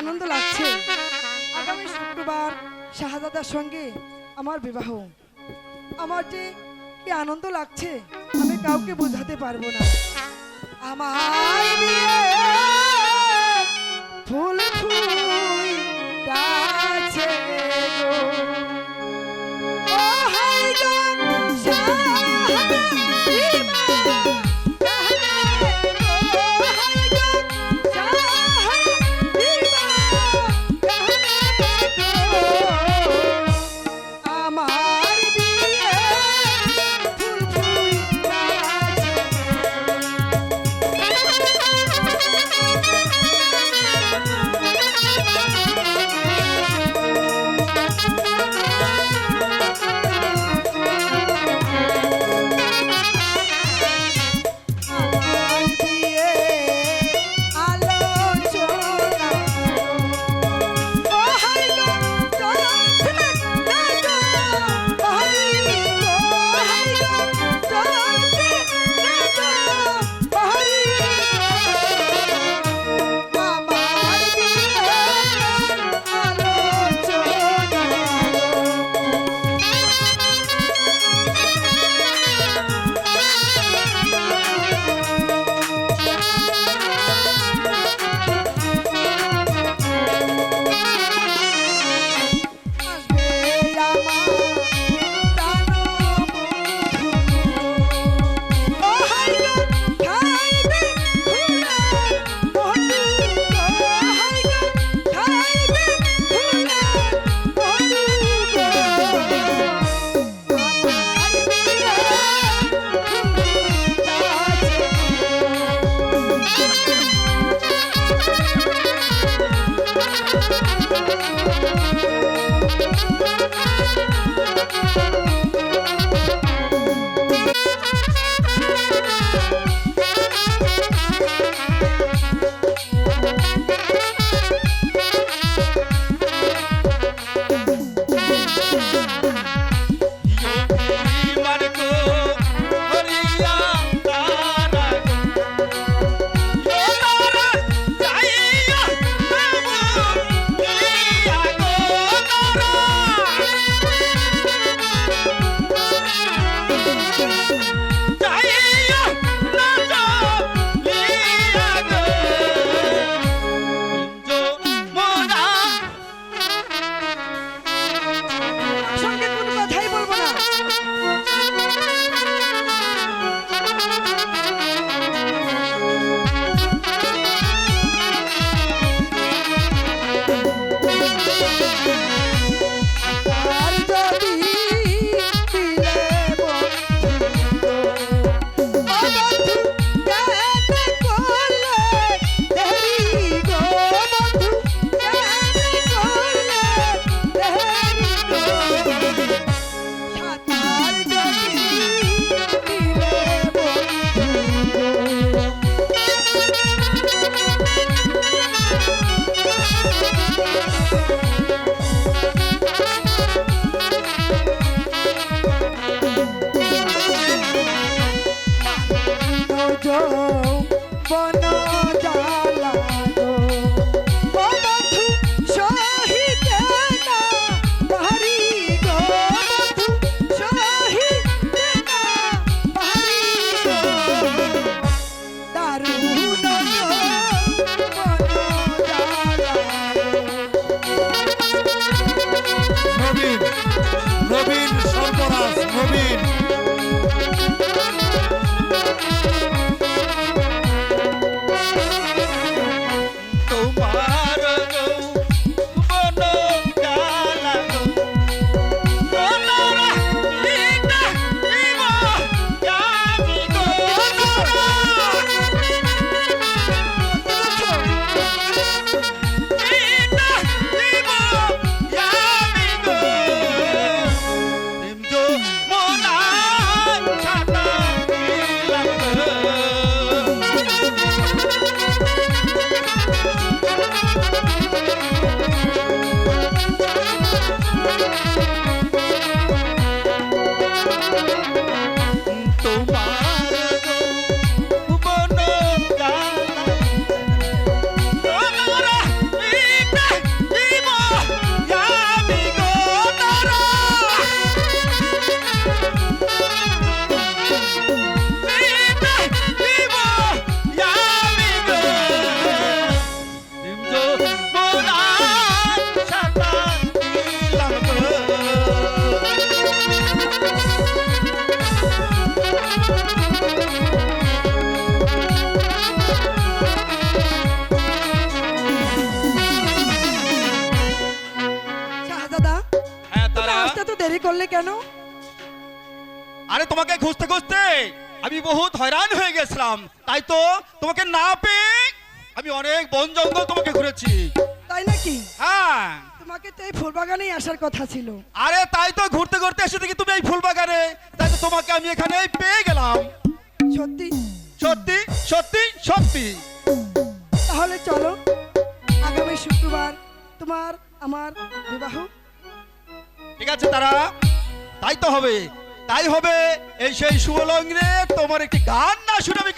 আনন্দ লাগছে। আগামী শুক্রবার শাহজাদার সঙ্গে আমার বিবাহ। আমার যে কি আনন্দ লাগছে, আমি কাউকে বোঝাতে পারব না। আমার ফুল ফুল গো বন জ্বালা গো বন্ধু সহিত না পারি গো। বন্ধু সহিত না পারি গো। দারুণ বন জ্বালা গো নবীন করলে কেন? আরে তোমাকে খুঁজতে খুঁজতে আমি বহুত হয়রান হয়ে গেছিলাম। তাই তো তোমাকে না পেয়ে আমি অনেক বন জঙ্গল তোমাকে ঘুরেছি। তাই নাকি? হ্যাঁ। তোমাকে তো এই ফুল বাগানেই আসার কথা ছিল। আরে তাই তো ঘুরতে ঘুরতে এসে দেখি তুমি এই ফুল বাগানে তাই তো তোমাকে আমি এখানে পেয়ে গেলাম। সত্যি? সত্যি? সত্যি? সত্যি। তাহলে চলো আগামী শুক্রবার তোমার আমার বিবাহ ঠিক আছে, তারা? তাই তো হবে, তাই হবে, এই সেই শুভলগ্নে তোমার একটি গান না শুনে আমি